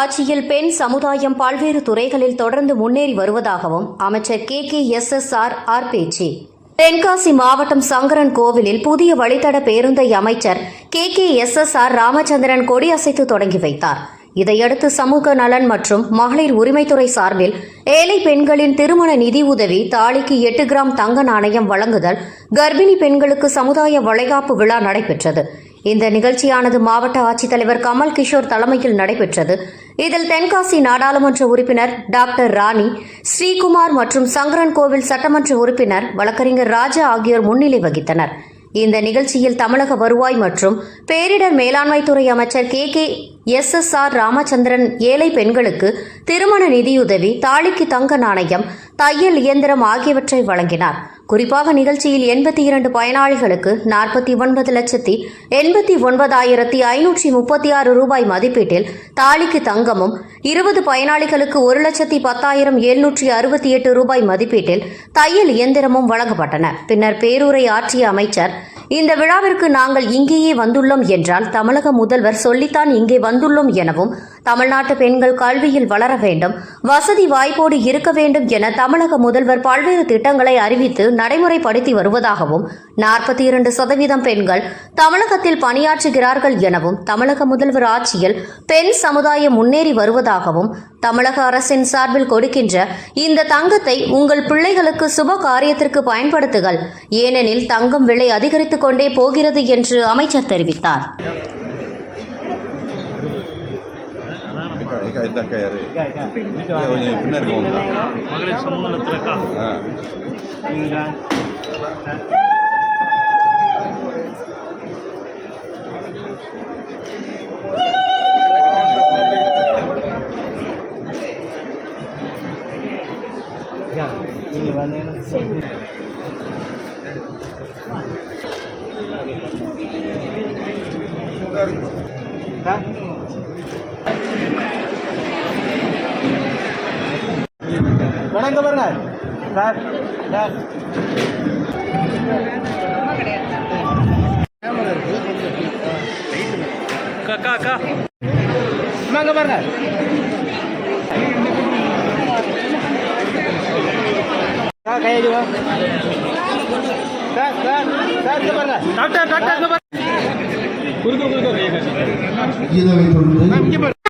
ஆட்சியில் பெண் சமுதாயம் பல்வேறு துறைகளில் தொடர்ந்து முன்னேறி வருவதாகவும் அமைச்சர் K K S S R R பேச்சு. தென்காசி மாவட்டம் சங்கரன் கோவிலில் புதிய வழித்தட பேருந்தை அமைச்சர் K K S S R Ramachandran கொடியசைத்து தொடங்கி வைத்தார். இதையடுத்து சமூக நலன் மற்றும் மகளிர் உரிமைத்துறை சார்பில் ஏழை பெண்களின் திருமண நிதி உதவி தாலிக்கு எட்டு கிராம் தங்க நாணயம் வழங்குதல் கர்ப்பிணி பெண்களுக்கு சமுதாய வளைகாப்பு விழா நடைபெற்றது. இந்த நிகழ்ச்சியானது மாவட்ட ஆட்சித்தலைவர் கமல் கிஷோர் தலைமையில் நடைபெற்றது. இதில் தென்காசி நாடாளுமன்ற உறுப்பினர் டாக்டர் ராணி ஸ்ரீகுமார் மற்றும் சங்கரன் கோவில் சட்டமன்ற உறுப்பினர் வழக்கறிஞர் ராஜா ஆகியோர் முன்னிலை வகித்தனர். இந்த நிகழ்ச்சியில் தமிழக வருவாய் மற்றும் பேரிடர் மேலாண்மைத்துறை அமைச்சர் K. K. S. S. R. Ramachandran ஏழை பெண்களுக்கு திருமண நிதியுதவி தாலிக்கு தங்க நாணயம் தையல் இயந்திரம் ஆகியவற்றை வழங்கினார். குறிப்பாக நிகழ்ச்சியில் எண்பத்தி இரண்டு பயனாளிகளுக்கு நாற்பத்தி ஒன்பது லட்சத்தி எண்பத்தி ஒன்பதாயிரத்தி ஐநூற்றி முப்பத்தி ஆறு ரூபாய் மதிப்பீட்டில் தாலிக்கு தங்கமும் இருபது பயனாளிகளுக்கு ஒரு லட்சத்தி பத்தாயிரம் எழுநூற்றி அறுபத்தி எட்டு ரூபாய் மதிப்பீட்டில் தையல் இயந்திரமும் வழங்கப்பட்டன. பின்னர் பேரூரை ஆற்றிய அமைச்சர் இந்த விழாவிற்கு நாங்கள் இங்கேயே வந்துள்ளோம் என்றால் தமிழக முதல்வர் சொல்லித்தான் இங்கே வந்துள்ளோம் எனவும் தமிழ்நாட்டு பெண்கள் கல்வியில் வளர வேண்டும் வசதி வாய்ப்போடு இருக்க வேண்டும் என தமிழக முதல்வர் பல்வேறு திட்டங்களை அறிவித்து நடைமுறைப்படுத்தி வருவதாகவும் நாற்பத்தி இரண்டு சதவீதம் பெண்கள் தமிழகத்தில் பணியாற்றுகிறார்கள் எனவும் தமிழக முதல்வர் ஆட்சியில் பெண் சமுதாயம் முன்னேறி வருவதாகவும் தமிழக அரசின் சார்பில் கொடுக்கின்ற இந்த தங்கத்தை உங்கள் பிள்ளைகளுக்கு சுப காரியத்திற்கு பயன்படுத்துங்கள். ஏனெனில் தங்கம் விலை அதிகரித்துக் கொண்டே போகிறது என்று அமைச்சர் தெரிவித்தார். அக்கா இந்த அக்கா யாரு இல்ல, கொஞ்சம் பின்னாடி போங்க மகளிர் சமூகத்திற்கா ஆ வணங்க பாருங்க. Sir sir. அக்கா அக்கா பாருங்க. சார் கையடி வா சார் சார் சார் இங்க பாருங்க. டாக்டர் டாக்டர் இங்க பாருங்க. குறுக்க குறுக்க கையை காட்டுங்க. இதனைத் தொடர்ந்து இங்க பாருங்க.